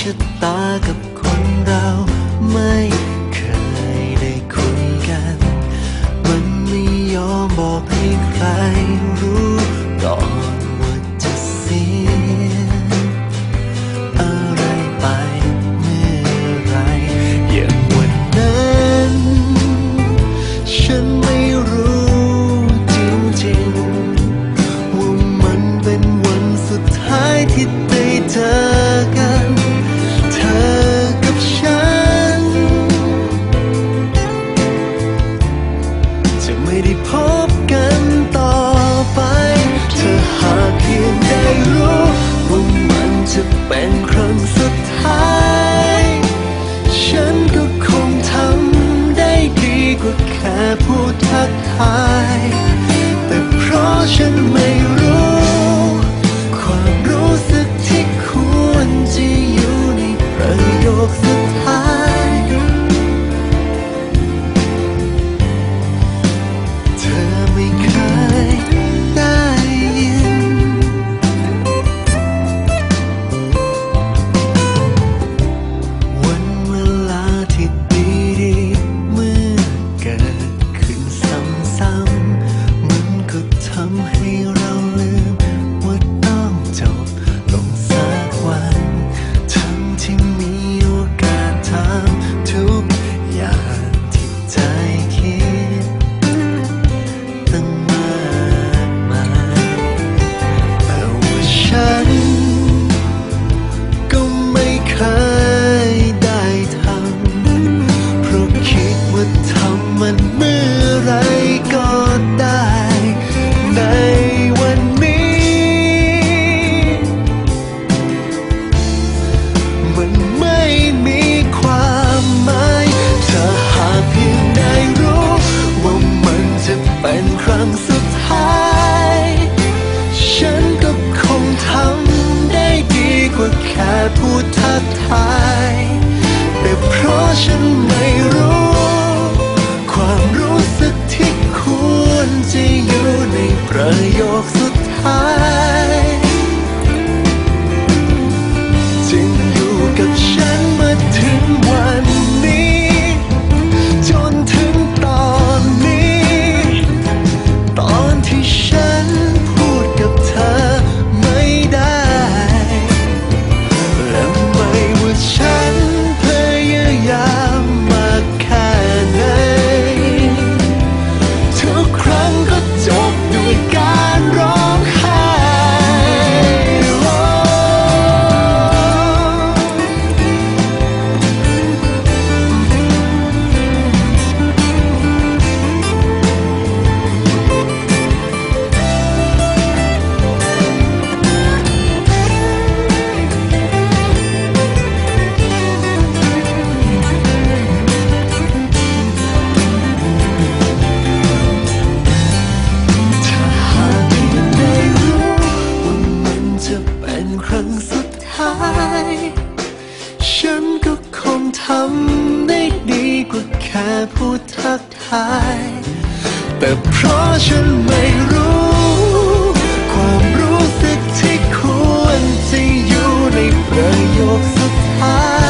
ชะตากับคนเราไม่าย แต่เพราะฉันไม่รู้ ความรู้สึกที่ควรจะอยู่ในประโยคสุดท้าย